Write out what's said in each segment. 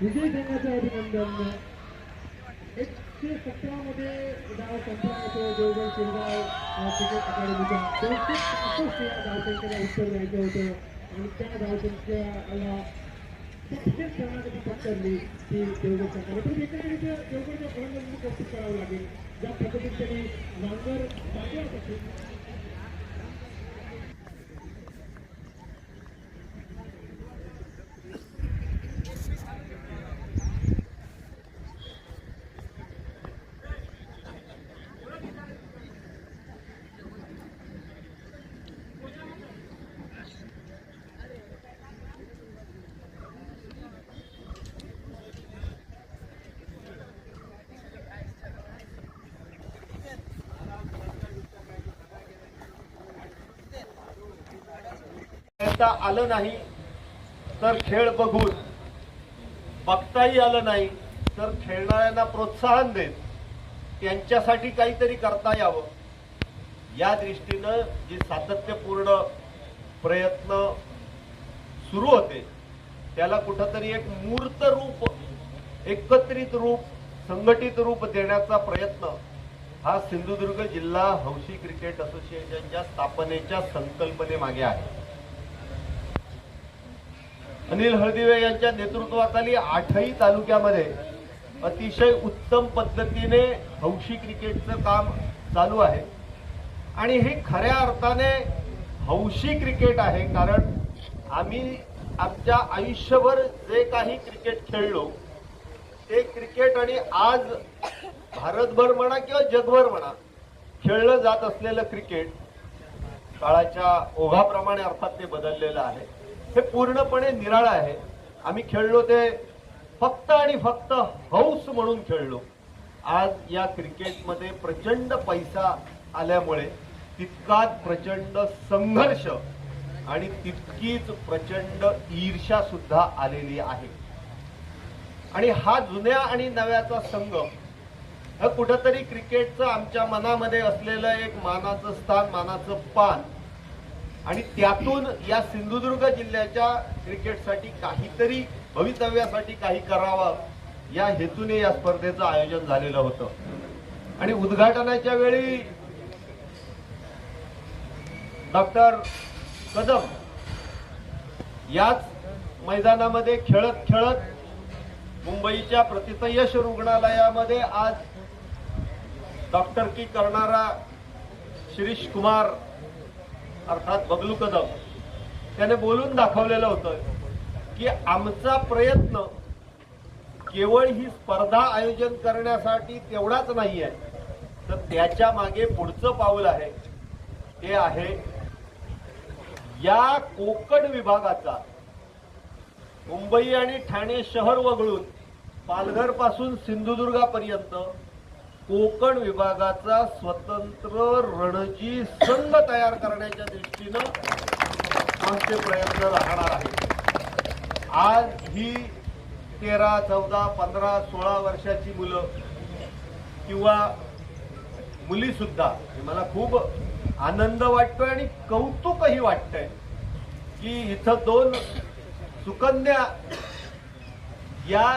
विजय संघाचं अभिनंदन. एकशे सतरा मध्ये डाव संपवण्याचं देवगड शिरगाव क्रिकेट अकादमीच्या दोनशे पासष्ट या धावसंख्येला उत्तर द्यायचं होतं आणि त्या धावसंख्येला सक्सेस करण्यासाठी पत्करली ती देवगड संघाने पण एकंदरीत देवगडच्या फलंदाजीचं कौतुक करावं लागेल ज्या पद्धतीने त्यांनी नांगर टाकल्यापासून बघता आलं नाही तर खेळ बघून. बघताही आलं नाही तर खेळणाऱ्यांना प्रोत्साहन देत त्यांच्यासाठी काहीतरी करता यावं. या दृष्टीनं जी सातत्यपूर्ण प्रयत्न सुरू होते त्याला कुठंतरी एक मूर्त रूप एकत्रित रूप संघटित रूप देण्याचा प्रयत्न हा सिंधुदुर्ग जिल्हा हौशी क्रिकेट असोसिएशनच्या स्थापनेच्या संकल्पनेमागे आहे. अनिल हळदिवे यांच्या नेतृत्वाखाली आठही तालुक्यामध्ये अतिशय उत्तम पद्धतीने हौशी क्रिकेटचं काम चालू आहे. आणि हे खऱ्या अर्थाने हौशी क्रिकेट आहे कारण आम्ही आमच्या आयुष्यभर जे काही क्रिकेट खेळलो ते क्रिकेट आणि आज भारतभर म्हणा किंवा जगभर म्हणा खेळलं जात असलेलं क्रिकेट काळाच्या ओघाप्रमाणे अर्थात ते बदललेलं आहे. हे पूर्णपणे निराळं आहे. आम्ही खेळलो ते फक्त आणि फक्त हौस म्हणून खेळलो. आज या क्रिकेटमध्ये प्रचंड पैसा आल्यामुळे तितकाच प्रचंड संघर्ष आणि तितकीच प्रचंड ईर्षा सुद्धा आलेली आहे. आणि हा जुन्या आणि नव्याचा संगम हा कुठंतरी क्रिकेटचं आमच्या मनामध्ये असलेलं एक मानाचं स्थान मानाचं पान आणि त्यातून या सिंधुदुर्ग जिल्ह्याच्या क्रिकेटसाठी काहीतरी भवितव्यासाठी काही करावं या हेतूने या स्पर्धेचं आयोजन झालेलं होतं. आणि उद्घाटनाच्या वेळी डॉक्टर कदम याच मैदानामध्ये खेळत खेळत मुंबईच्या प्रतितयश रुग्णालयामध्ये आज डॉक्टर की करणारा शिरीष कुमार अर्थात बबलू कदम त्याने बोलून दाखवलेलं होतं की आमचा प्रयत्न केवळ ही स्पर्धा आयोजन करण्यासाठी तेवढाच नाही आहे तर त्याच्यामागे पुढचं पाऊल आहे. ते आहे या कोकण विभागाचा. मुंबई आणि ठाणे शहर वगळून पालघरपासून सिंधुदुर्गापर्यंत कोकण विभागाचा स्वतंत्र रणजी संघ तयार करण्याच्या दृष्टीनं आमचे प्रयत्न राहणार आहेत आज ही तेरा चौदा पंधरा सोळा वर्षाची मुलं किंवा मुलीसुद्धा मला खूप आनंद वाटतोय आणि कौतुकही वाटतंय की इथं दोन सुकन्या या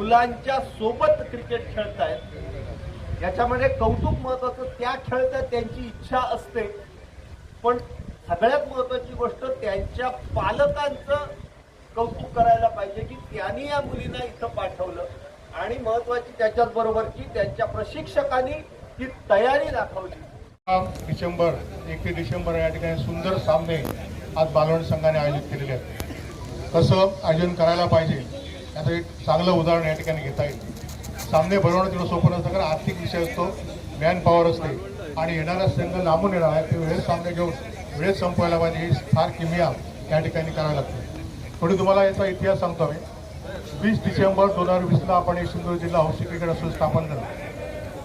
मुलांच्या सोबत क्रिकेट खेळतायत. याच्यामध्ये कौतुक महत्वाचं त्या खेळतात त्यांची इच्छा असते. पण सगळ्यात महत्वाची गोष्ट त्यांच्या पालकांचं कौतुक करायला पाहिजे की त्यांनी या मुलींना इथं पाठवलं. आणि महत्वाची त्याच्याच बरोबर की त्यांच्या प्रशिक्षकांनी ही तयारी दाखवली. डिसेंबर एकवीस डिसेंबर या ठिकाणी सुंदर सामने आज बालवण संघाने आयोजित केलेले आहेत. कसं आयोजन करायला पाहिजे. याचं एक चांगलं उदाहरण या ठिकाणी घेता येईल. सामने भरवणं तेवढं सोपं नसतं कारण आर्थिक विषय असतो मॅन पॉवर असते. आणि येणारा संघ लांबून येणार आहे ते वेळेत सामने घेऊन वेळेत संपवायला पाहिजे ही फार किमिया या ठिकाणी करावी लागते. थोडी तुम्हाला याचा इतिहास सांगतो मी वीस डिसेंबर दोन हजार वीसला आपण हे सिंधुदुर्ग जिल्हा हौशी क्रिकेट असोसिएशन स्थापन झालं.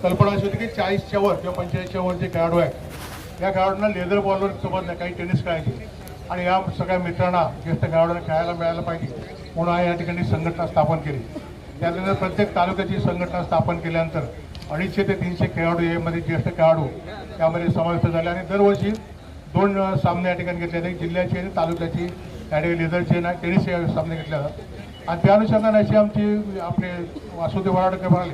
कल्पना अशी होती की चाळीसच्या वर किंवा पंचेचाळीसच्या वर जे खेळाडू आहेत या खेळाडूंना लेदर बॉलवर सोबत नाही काही टेनिस खेळायचे. आणि या सगळ्या मित्रांना ज्येष्ठ खेळाडूंना खेळायला मिळायला पाहिजे. पुन्हा या ठिकाणी संघटना स्थापन केली. त्यानंतर प्रत्येक तालुक्याची संघटना स्थापन केल्यानंतर अडीचशे ते तीनशे खेळाडू यामध्ये ज्येष्ठ खेळाडू त्यामध्ये समाविष्ट झाले आणि दरवर्षी दोन सामने या ठिकाणी घेतले जाते जिल्ह्याची आणि तालुक्याची. त्या ठिकाणी लेदरचे ना टेनिस सामने घेतले जातात. आणि त्या अनुषंगाने अशी आमची आपले वासुदेव वराडकर म्हणाले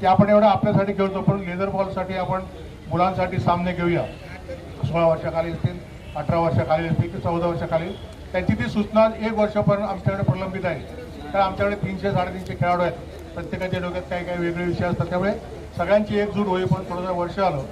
की आपण एवढं आपल्यासाठी खेळतो पण लेदर बॉलसाठी आपण मुलांसाठी सामने घेऊया. सोळा वर्षाखाली असतील अठरा वर्षाखाली असतील की चौदा वर्षाखाली त्यांची ती सूचना एक वर्षापर्यंत आमच्याकडे प्रलंबित आहे. कारण आमच्याकडे तीनशे साडेतीनशे खेळाडू आहेत. प्रत्येकाच्या डोक्यात काही काही वेगळे विषय असतात. त्यामुळे सगळ्यांची एकजूट होई पण थोडंसं वर्ष आलं.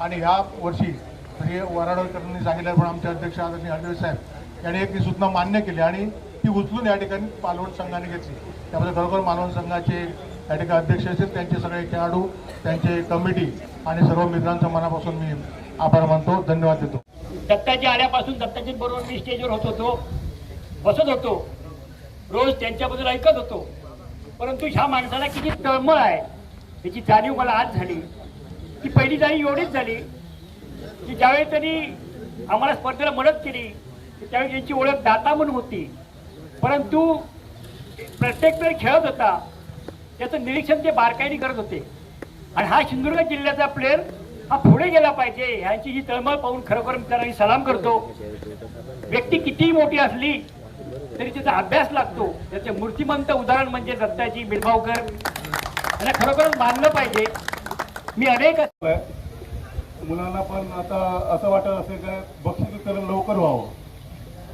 आणि ह्या वर्षी म्हणजे वराडकरांनी सांगितलं पण आमचे अध्यक्ष आदरणीय हळदवे साहेब यांनी एक ती सूचना मान्य केली आणि ती उचलून या ठिकाणी मालवण संघाने घेतली. त्यामध्ये खरोखर मालवण संघाचे या ठिकाणी अध्यक्ष असतील त्यांचे सगळे खेळाडू त्यांचे कमिटी आणि सर्व मित्रांचं मनापासून मी आभार मानतो. धन्यवाद देतो. दत्ताजी आल्यापासून दत्ताजी बरोबर मी स्टेजवर होत होतो. बसत होतो. रोज त्यांच्याबद्दल ऐकत होतो. परंतु ह्या माणसाला किती तळमळ आहे. याची जाणीव मला आज झाली. ती पहिली जाणीव एवढीच झाली की ज्यावेळी त्यांनी आम्हाला स्पर्धेला मदत केली त्यावेळी त्यांची ओळख दाता म्हणून होती. परंतु प्रत्येक वेळ खेळत होता. त्याचं निरीक्षण ते बारकाईने करत होते. आणि हा सिंधुदुर्ग जिल्ह्याचा प्लेअर हा पुढे गेला पाहिजे ह्यांची ही तळमळ पाहून खरोखर मी त्यांना सलाम करतो. व्यक्ती कितीही मोठी असली तरी त्याचा अभ्यास लागतो. त्याचे मूर्तिमंत उदाहरण म्हणजे दत्ताजी बिडभावकर यांना खरोखरच मानलं पाहिजे. मी अनेक मुलांना पण आता असं वाटत असेल काय बक्षीस वितरण लवकर व्हावं.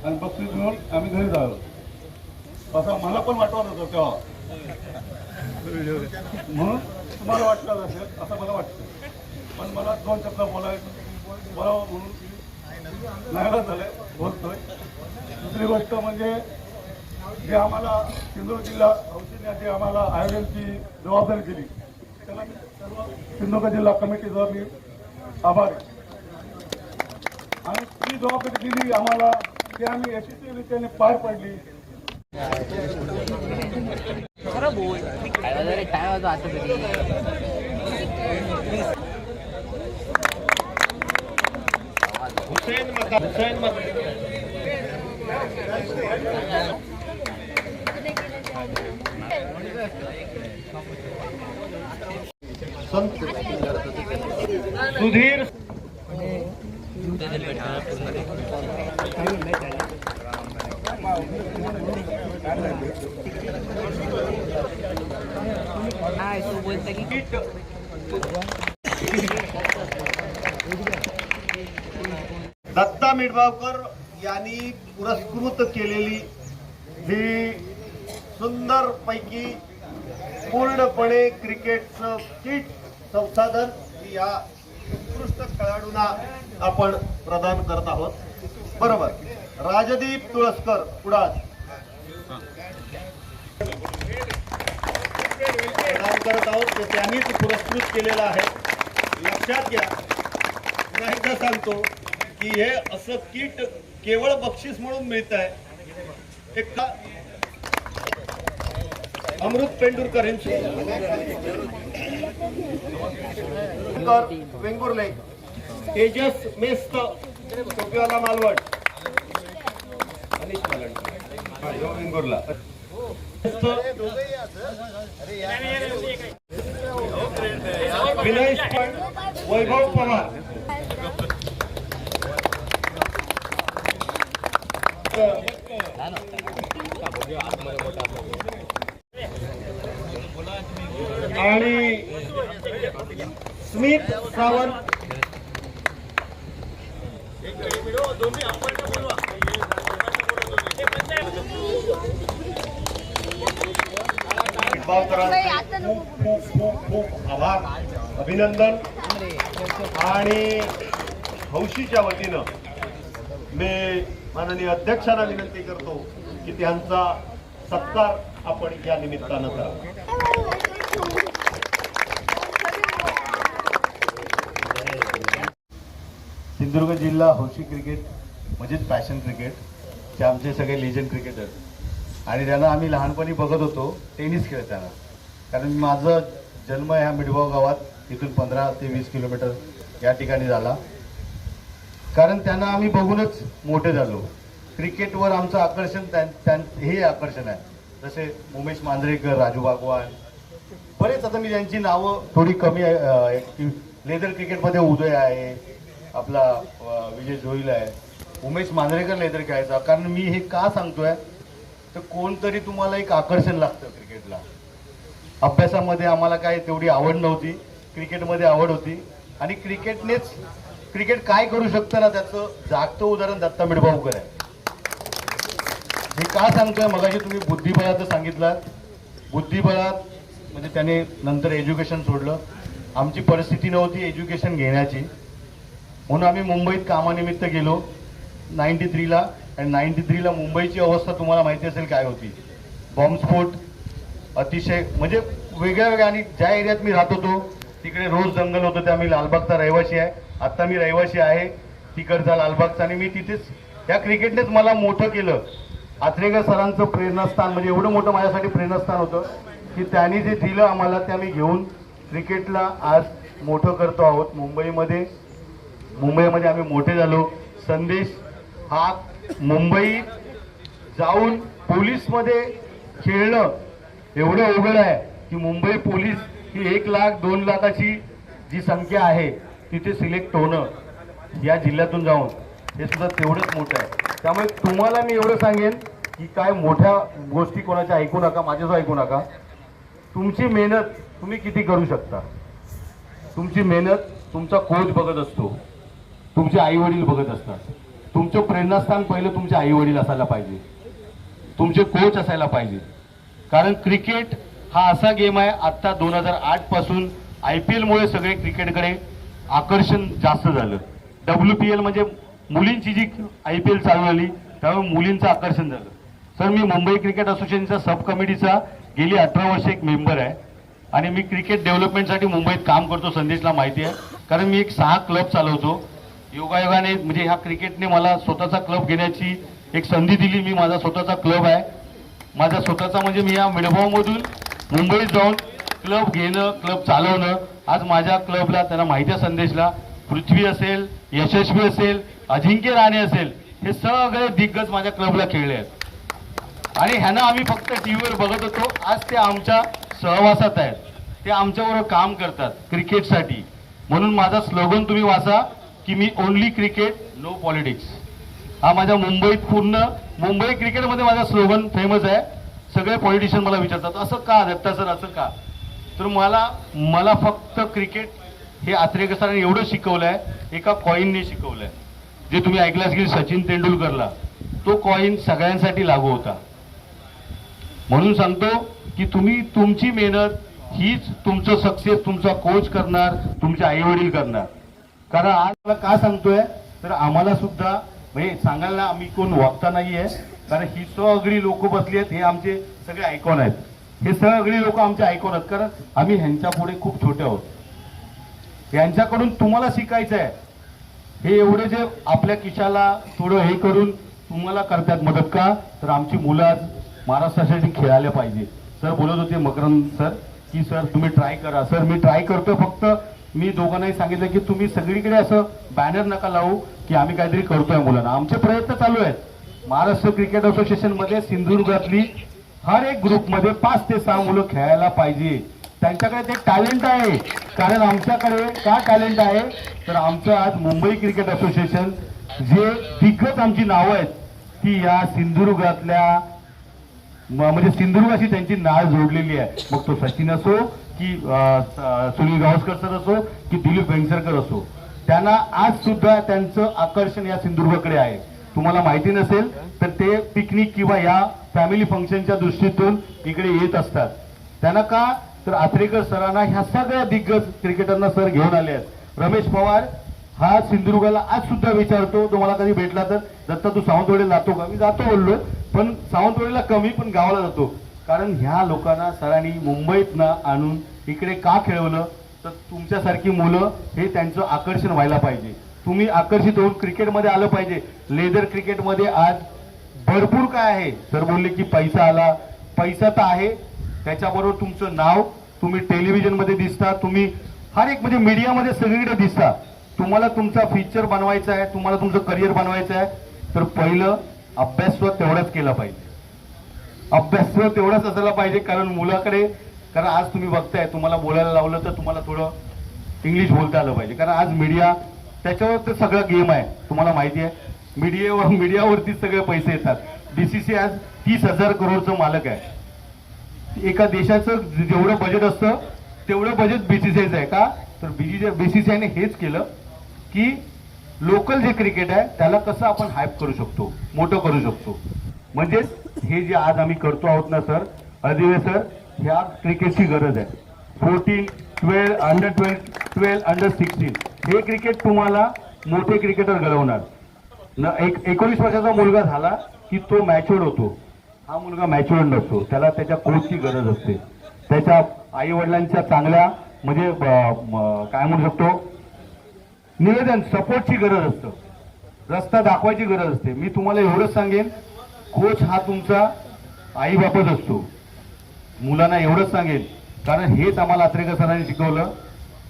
आणि बक्षीस घेऊन आम्ही घरी जावं. असं मला पण वाटवत होतं तेव्हा. म्हणून तुम्हाला वाटलं असेल असं मला वाटतं. पण मला दोन शब्द बोलायचं बोलावं म्हणून. नाराज झालंय बोलतोय. दुसरी गोष्ट म्हणजे जे आम्हाला सिंधुदुर्ग जिल्हा औषधी जे आम्हाला आयोजनची जबाबदारी दिली. त्याला मी सर्व सिंधुदुर्ग जिल्हा कमिटीचा मी आभार आणि ती जबाबदारी दिली आम्हाला ती आम्ही यशस्वीरित्याने पार पडली. काय काय आता हुसेन मका हुसेन मका संत सुधीर यांनी पुरस्कृत केलेली ही सुंदर पैकी पूर्णपणे क्रिकेटचं किट संसाधन या उत्कृष्ट खेळाडूंना आपण प्रदान करत आहोत. बरोबर. राजदीप तुळसकर कुडाळ प्रदान करत आहोत ते त्यांनीच पुरस्कृत केलेलं आहे. लक्षात घ्या. पुन्हा एकदा सांगतो. की हे असं किट केवळ बक्षीस म्हणून मिळत आहे एक अमृत पेंडुरकर यांची. वेंगुर्ले. तेजस मेस्त टोपीवाला मालवण. अनिश मालवण ह्यो वेंगुर्ला विनय पण वैभव पवार. आणि स्मित सावंत. खूप खूप आभार अभिनंदन आणि हौशीच्या वतीनं मी माननीय अध्यक्षांना विनंती करतो की त्यांचा सत्कार आपण या निमित्तानं करावा. सिंधुदुर्ग जिल्हा हौशी क्रिकेट म्हणजेच पॅशन क्रिकेट ते आमचे सगळे लेजंड क्रिकेटर आणि त्यांना आम्ही लहानपणी बघत होतो टेनिस खेळताना कारण माझं जन्म ह्या मिडगाव गावात इथून पंधरा ते वीस किलोमीटर या ठिकाणी झाला. कारण त्यांना आम्ही बघूनच मोठे झालो. क्रिकेटवर आमचं आकर्षण त्यां हे आकर्षण आहे. जसे उमेश मांजरेकर राजू बागवान. बरेच आता मी त्यांची नावं थोडी कमी आहे लेदर क्रिकेटमध्ये उदय आहे आपला विजय जोईल आहे. उमेश मांजरेकर लेदर खेळायचा. कारण मी हे का सांगतोय? तर कोणतरी तुम्हाला एक आकर्षण लागतं क्रिकेटला. अभ्यासामध्ये आम्हाला काय तेवढी आवड नव्हती. क्रिकेटमध्ये आवड होती. आणि क्रिकेटनेच क्रिकेट काय करू शकतं ना त्याचं? जागतं उदाहरण दत्ता मिडभाऊकर आहे. हे का सांगतोय? मगाशी तुम्ही बुद्धिबळाचं सांगितलं. बुद्धिबळात म्हणजे त्याने नंतर एज्युकेशन सोडलं. आमची परिस्थिती नव्हती एज्युकेशन घेण्याची. म्हणून आम्ही मुंबईत कामानिमित्त गेलो. नाईन्टी थ्रीला आणि नाईन्टी थ्रीला मुंबईची अवस्था तुम्हाला माहिती असेल काय होती. बॉम्बस्फोट अतिशय म्हणजे वेगळ्या वेगळ्या आणि ज्या एरियात मी राहत होतो तिकडे रोज जंगल होतं ते आम्ही लालबागचा रहिवासी आहे. आत्ता मी रहिवासी आहे तिकडचा लालबागचा आणि मी तिथेच या क्रिकेटनेच मला मोठं केलं. आत्रेकर सरांचं प्रेरणास्थान म्हणजे एवढं मोठं माझ्यासाठी प्रेरणास्थान होतं की त्यांनी जे दिलं आम्हाला ते आम्ही घेऊन क्रिकेटला आज मोठं करतो आहोत. मुंबईमध्ये मुंबईमध्ये आम्ही मोठे झालो. संदेश हा मुंबई जाऊन पोलीसमध्ये खेळणं एवढं अवघड आहे की मुंबई पोलीस ही एक लाख दोन लाखाची जी संख्या आहे तिथे सिलेक्ट होणं या जिल्ह्यातून जाऊन हे सुद्धा तेवढंच मोठं आहे. त्यामुळे तुम्हाला मी एवढं सांगेन की काय मोठ्या गोष्टी कोणाच्या ऐकू नका माझ्याच ऐकू नका. तुमची मेहनत तुम्ही किती करू शकता? तुमची मेहनत तुमचा कोच बघत असतो. तुमचे आईवडील बघत असतात. तुमचं प्रेरणास्थान पहिलं तुमचे आईवडील असायला पाहिजे. तुमचे कोच असायला पाहिजे. कारण क्रिकेट हा असा गेम आहे आत्ता दोन हजार आठपासून आय पी एलमुळे सगळे क्रिकेटकडे आकर्षण जास्त झालं. डब्ल्यू पी एल म्हणजे मुलींची जी आय पी एल चालू झाली त्यामुळे मुलींचं आकर्षण झालं. सर मी मुंबई क्रिकेट असोसिएशनच्या सब कमिटीचा गेली अठरा वर्ष एक मेंबर आहे आणि मी क्रिकेट डेव्हलपमेंटसाठी मुंबईत काम करतो संदेशला माहिती आहे. कारण मी एक सहा क्लब चालवतो. योगायोगाने म्हणजे ह्या क्रिकेटने मला स्वतःचा क्लब घेण्याची एक संधी दिली. मी माझा स्वतःचा क्लब आहे. माझा स्वतःचा म्हणजे मी या मिडभावमधून मुंबईत जाऊन क्लब घेणं क्लब चालवणं आज माझ्या क्लबला त्यांना माहिती आहे संदेशला पृथ्वी असेल यशस्वी असेल अजिंक्य राणे असेल हे सगळे दिग्गज माझ्या क्लबला खेळले आहेत. आणि ह्यांना आम्ही फक्त टीव्हीवर बघत होतो. आज ते आमच्या सहवासात आहेत. ते आमच्याबरोबर काम करतात क्रिकेटसाठी. म्हणून माझा स्लोगन तुम्ही वाचा की मी ओनली क्रिकेट नो पॉलिटिक्स हा माझ्या मुंबईत पूर्ण मुंबई क्रिकेटमध्ये माझा स्लोगन फेमस आहे. सगळे पॉलिटिशियन मला विचारतात असं का दत्ता सर असं का? तर मला मला फक्त क्रिकेट हे आत्रेकर सरांनी एवढं शिकवलं आहे एका कॉईनने शिकवलं आहे जे तुम्ही ऐकलं असेल सचिन तेंडुलकरला तो कॉईन सगळ्यांसाठी लागू होता. म्हणून सांगतो की तुम्ही तुमची मेहनत हीच तुमचं सक्सेस तुमचा कोच करणार तुमचे आईवडील करणार. कारण आज मला का सांगतोय? तर आम्हाला सुद्धा म्हणजे सांगायला आम्ही कोण वागता नाहीये कारण ही सगळी लोक बसली आहेत हे आमचे सगळे आयकॉन आहेत. हे सगळे लोक आमचे आयकॉन आहेत कारण आम्ही ह्यांच्या पुढे खूप छोटे आहोत. यांच्याकडून तुम्हाला शिकायचं आहे. हे एवढे जे आपल्या किशाला थोडं हे करून तुम्हाला करतात मदत का? तर आमची मुलं आज महाराष्ट्रासाठी खेळायला पाहिजे. सर बोलत होते मकरंद सर की सर तुम्ही ट्राय करा. सर मी ट्राय करतोय फक्त. मी दोघांनाही सांगितलं की तुम्ही सगळीकडे असं बॅनर नका लावू की आम्ही काहीतरी करतोय मुलांना. आमचे प्रयत्न चालू आहेत. महाराष्ट्र क्रिकेट असोसिएशनमध्ये सिंधुदुर्गातली हर एक ग्रुपमध्ये पाच ते सहा मुलं खेळायला पाहिजे. त्यांच्याकडे ते टॅलेंट आहे. कारण आमच्याकडे का टॅलेंट आहे? तर आमचं आज मुंबई क्रिकेट असोसिएशन जे दिग्गज आमची नावं आहेत ती या सिंधुदुर्गातल्या म्हणजे सिंधुदुर्गाशी त्यांची नाळ जोडलेली आहे. मग तो सचिन असो की सुनील गावस्कर सर असो की दिलीप वेंगसरकर असो. त्यांना आज सुद्धा त्यांचं आकर्षण या सिंधुदुर्गाकडे आहे. तुम्हाला माहिती नसेल तर ते पिकनिक किंवा या फॅमिली फंक्शनच्या दृष्टीतून इकडे येत असतात. त्यांना का? तर आत्रेकर सरांना ह्या सगळ्या दिग्गज क्रिकेटरना सर घेऊन आले आहेत. रमेश पवार हा सिंधुदुर्गाला आज सुद्धा विचारतो तो मला कधी भेटला तर? दत्ता तू सावंतवाडीला जातो का? मी जातो बोललो. पण सावंतवाडीला कमी पण गावाला जातो. कारण ह्या लोकांना सरांनी मुंबईत आणून इकडे का खेळवलं? तर तुमच्यासारखी मुलं हे त्यांचं आकर्षण व्हायला पाहिजे. तुम्ही आकर्षित होऊन क्रिकेटमध्ये आलं पाहिजे. लेदर क्रिकेटमध्ये आज भरपूर काय आहे. सर बोलले की पैसा आला पैसा तर आहे. त्याच्याबरोबर तुमचं नाव तुम्ही टेलिव्हिजनमध्ये दिसता तुम्ही हर एक म्हणजे मीडियामध्ये सगळीकडे दिसता. तुम्हाला तुमचा फीचर बनवायचा आहे तुम्हाला तुमचं करिअर बनवायचं आहे. तर पहिलं अभ्यास सुद्धा तेवढाच केला पाहिजे. अभ्यास तेवढाच असायला पाहिजे कारण मुलाकडे कारण आज तुम्ही बघताय तुम्हाला बोलायला लावलं तर तुम्हाला थोडं इंग्लिश बोलता आलं पाहिजे. कारण आज मीडिया त्याच्यावर तर सगळं गेम आहे. तुम्हाला माहिती आहे. मीडियावर मीडियावरतीच सगळे पैसे येतात. डीसीसी आज तीस हजार करोडचं मालक आहे. एका देशाचं जेवढं बजेट असतं तेवढं बजेट बीसीसीआयचं आहे का? तर बीसीसीआय बीसीसीआयने हेच केलं की लोकल जे क्रिकेट आहे त्याला कसं आपण हायप करू शकतो मोठं करू शकतो. म्हणजेच हे जे आज आम्ही करतो आहोत ना सर अधिवे सर ह्या क्रिकेटची गरज आहे. Fourteen twelve under twelve twelve under sixteen हे क्रिकेट तुम्हाला मोठे क्रिकेटर घडवणार. न एक एकोणीस वर्षाचा मुलगा झाला की तो मॅच्युअर्ड होतो. हा मुलगा मॅच्युअर्ड नसतो. त्याला त्याच्या कोचची गरज असते. त्याच्या आई वडिलांच्या चांगल्या म्हणजे काय म्हणू शकतो? निवेदन सपोर्टची गरज असतं. रस्ता दाखवायची गरज असते. मी तुम्हाला एवढंच सांगेन कोच हा तुमचा आई बापच असतो. मुलांना एवढंच सांगेन. कारण हेच आम्हाला आत्रेकर सरांनी शिकवलं.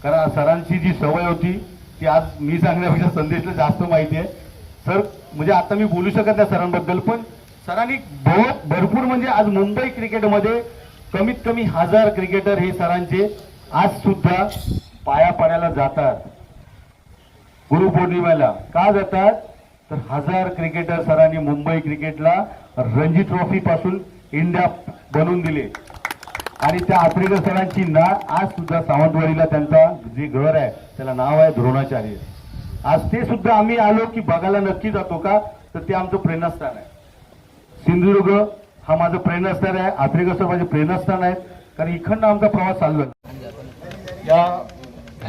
कारण सरांची जी सवय होती ती आज मी सांगण्यापेक्षा संदेशला जास्त माहिती आहे. सर म्हणजे आता मी बोलू शकत नाही सरांबद्दल पण सरांनी बहुत भरपूर म्हणजे आज मुंबई क्रिकेटमध्ये कमीत कमी हजार क्रिकेटर हे सरांचे आज सुद्धा पाया पाण्याला जातात. गुरुपौर्णिमेला का जातात? तर हजार क्रिकेटर सरांनी मुंबई क्रिकेटला रणजी ट्रॉफी पासून इंडिया बनवून दिले. आणि त्या आफ्रिकन सरांची ना आज सुद्धा सावंतवाडीला त्यांचा जे घर आहे त्याला नाव आहे द्रोणाचार्य. आज ते सुद्धा आम्ही आलो की बघायला नक्की जातो का? तर ते आमचं प्रेरणास्थान आहे. सिंधुदुर्ग हा माझं प्रेरणास्थान आहे. आत्रेकर सर माझे प्रेरणास्थान आहे कारण इकडनं आमचा प्रवास चालू आहे. या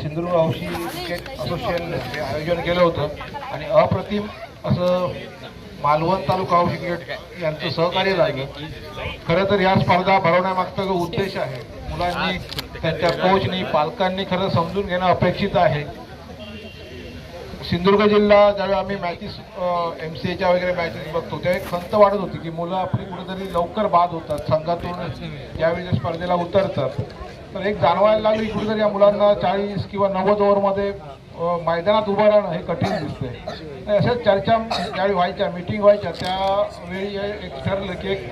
सिंधुदुर्ग हौशी क्रिकेट असोसिएशनने आयोजन केलं होतं. आणि अप्रतिम असं मालवण तालुका हौशी क्रिकेट यांचं सहकार्य लागलं खरं तर या स्पर्धा भरवण्यामागचा जो उद्देश आहे. मुलांनी त्यांच्या कोचनी पालकांनी खरं समजून घेणं अपेक्षित आहे. सिंधुदुर्ग जिल्हा ज्यावेळी आम्ही मॅचेस एम सी एच्या वगैरे मॅचेस बघतो त्यावेळी खंत वाढत होती की मुलं आपली कुठेतरी लवकर बाद होतात संघातून ज्यावेळी स्पर्धेला उतरतात. तर एक जाणवायला लागली कुठेतरी या मुलांना चाळीस किंवा नव्वद ओव्हरमध्ये मैदानात उभं राहणं हे कठीण दिसतंय. अशाच चर्चा ज्यावेळी व्हायच्या मिटिंग व्हायच्या त्यावेळी एक ठरलं की एक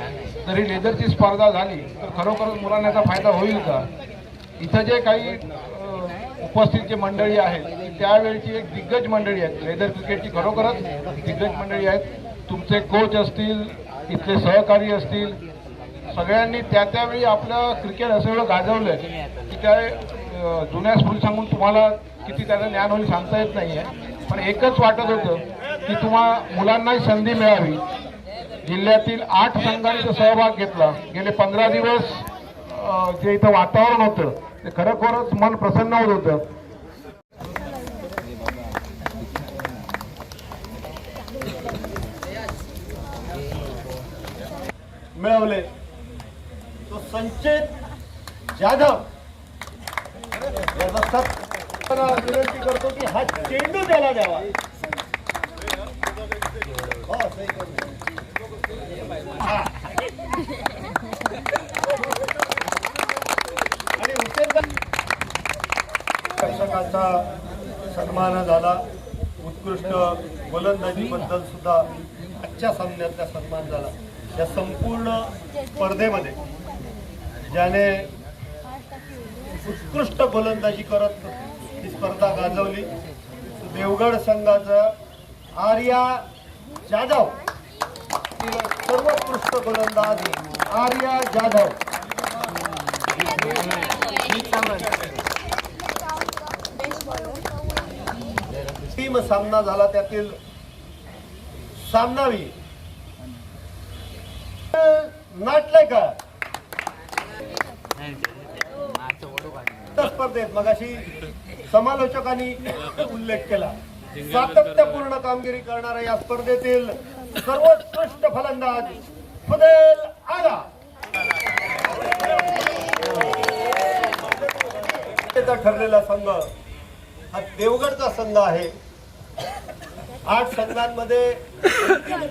जरी लेदरची स्पर्धा झाली तर खरोखरच मुलांना याचा फायदा होईल का? इथं जे काही उपस्थित जे मंडळी आहेत. त्यावेळीची त्यावेळची एक दिग्गज मंडळी आहेत. लेदर क्रिकेटची खरोखरच दिग्गज मंडळी आहेत. तुमचे कोच असतील इथले सहकारी असतील सगळ्यांनी त्या त्यावेळी आपलं क्रिकेट असं एवढं गाजवलं की त्या जुन्या स्कूल सांगून तुम्हाला किती त्याचं ज्ञान होईल सांगता येत नाही आहे पण एकच वाटत होतं की तुम्हा मुलांनाही संधी मिळावी. जिल्ह्यातील आठ संघांचा सहभाग घेतला. गेले पंधरा दिवस जे इथं वातावरण होतं ते खरोखरच मन प्रसन्न होत होतं. मिळवले. तो संचित जाधव. विनंती करतो की हा चेंडू त्याला द्यावा. हो, सही करून द्या. आणि उचलता- पदकाचा सन्मान झाला. उत्कृष्ट गोलंदाजीबद्दल सुद्धा आजच्या सामन्यातला सन्मान झाला. या संपूर्ण स्पर्धेमध्ये ज्याने उत्कृष्ट गोलंदाजी करत ही स्पर्धा गाजवली. देवगड संघाचा आर्या जाधव सर्वोत्कृष्ट गोलंदाज आर्या जाधव. अंतिम सामना झाला त्यातील सामनावी. नाटलंय का स्पर्धेत मगाशी समालोचकांनी उल्लेख केला. सातत्यपूर्ण कामगिरी करणाऱ्या या स्पर्धेतील सर्वोत्कृष्ट फलंदाज फुदेल आगा त्याचा ठरलेला संघ हा देवगडचा संघ आहे. आठ संघांमध्ये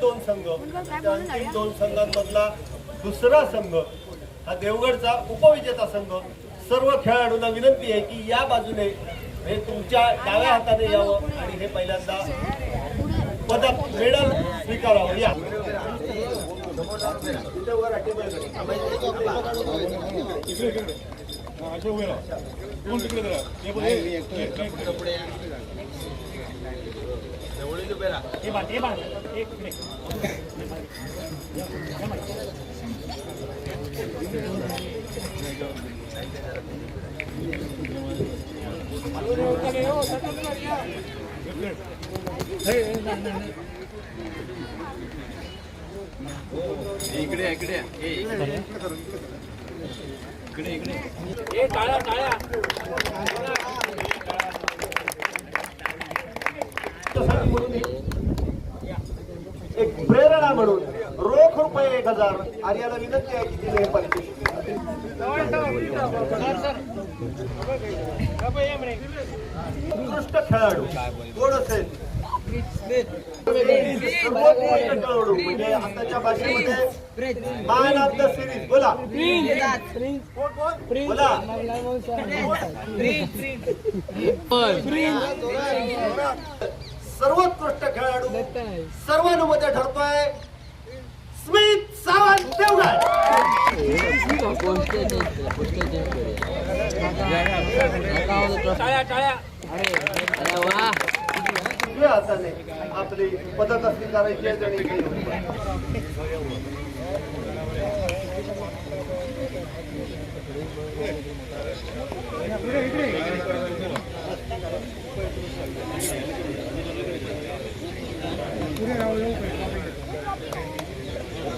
दोन संघ. त्या अंतिम दोन संघांमधला दुसरा संघ हा देवगडचा उपविजेता संघ. सर्व खेळाडूंना विनंती आहे की या बाजूने हे तुमच्या डाव्या हाताने यावं आणि हे पहिल्यांदा पदक मेडल स्वीकारावं. या. असे उभे राहा कोण तिकडे जरा हे बघ, हे, हे, हे. हे बाळ, हे बाळ, एक इकडे. एक प्रेरणा म्हणून रोख रुपये एक हजार. आणि याला विनंती आहे की दिले हे पारितोषिक उत्कृष्ट खेळाडू. कोण असेल? खेळाडू म्हणजे, म्हणजे आताच्या भाषेमध्ये मॅन ऑफ द सिरीज बोला. बोला. सर्वोत्कृष्ट खेळाडू सर्वानुमते ठरतोय. स्मित सावंत आपली पद्धत असली करायची Thank.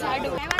साठ